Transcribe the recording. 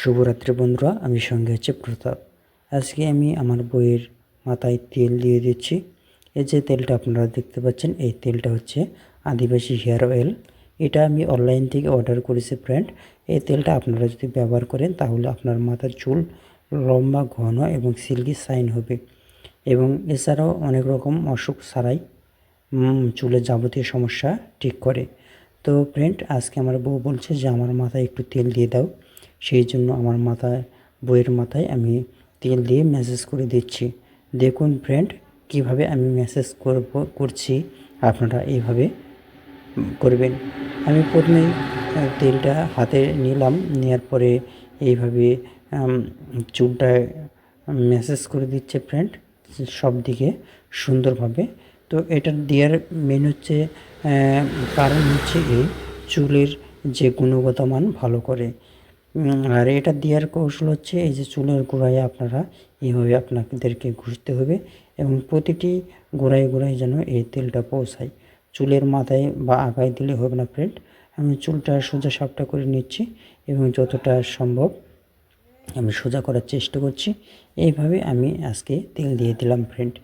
শুভরাত্রি বন্ধুরা, আমি সঙ্গে হচ্ছে প্রতাপ। আজকে আমি আমার বইয়ের মাথায় তেল দিয়ে দিচ্ছি। এই যে তেলটা আপনারা দেখতে পাচ্ছেন, এই তেলটা হচ্ছে আদিবাসী হেয়ার অয়েল। এটা আমি অনলাইন থেকে অর্ডার করেছি ফ্রেন্ড এই তেলটা আপনারা যদি ব্যবহার করেন, তাহলে আপনার মাথার চুল লম্বা, ঘন এবং সিল্কি সাইন হবে। এবং এছাড়াও অনেক রকম অসুখ ছাড়াই চুলের যাবতীয় সমস্যা ঠিক করে। তো ফ্রেন্ড আজকে আমার বউ বলছে যে, আমার মাথায় একটু তেল দিয়ে দাও। সেই জন্য আমার মাথায় বইয়ের মাথায় আমি তেল দিয়ে মেসেজ করে দিচ্ছি। দেখুন ফ্রেন্ড কীভাবে আমি মেসেজ করব করছি আপনারা এইভাবে করবেন। আমি প্রথমেই আহ, তেলটা হাতে নিলাম নেওয়ার পরে এইভাবে উম, চুলটায় ম্যাসেজ করে দিচ্ছে ফ্রেন্ড সব দিকে সুন্দরভাবে। তো এটা দেওয়ার মেন হচ্ছে কারণ হচ্ছে এই চুলের যে গুণগত মান ভালো করে। আর এটা দেওয়ার কৌশল হচ্ছে এই যে চুলের গোড়ায় আপনারা এইভাবে আপনাদেরকে ঘুষতে হবে এবং প্রতিটি গোড়ায় গোড়ায় যেন এই তেলটা পৌঁছায়। চুলের মাথায় বা আগায় দিলে হবে না ফ্রেন্ড আমি চুলটা সোজা সাপটা করে নিচ্ছি এবং যতটা সম্ভব আমি সোজা করার চেষ্টা করছি। এইভাবে আমি আজকে তেল দিয়ে দিলাম ফ্রেন্ড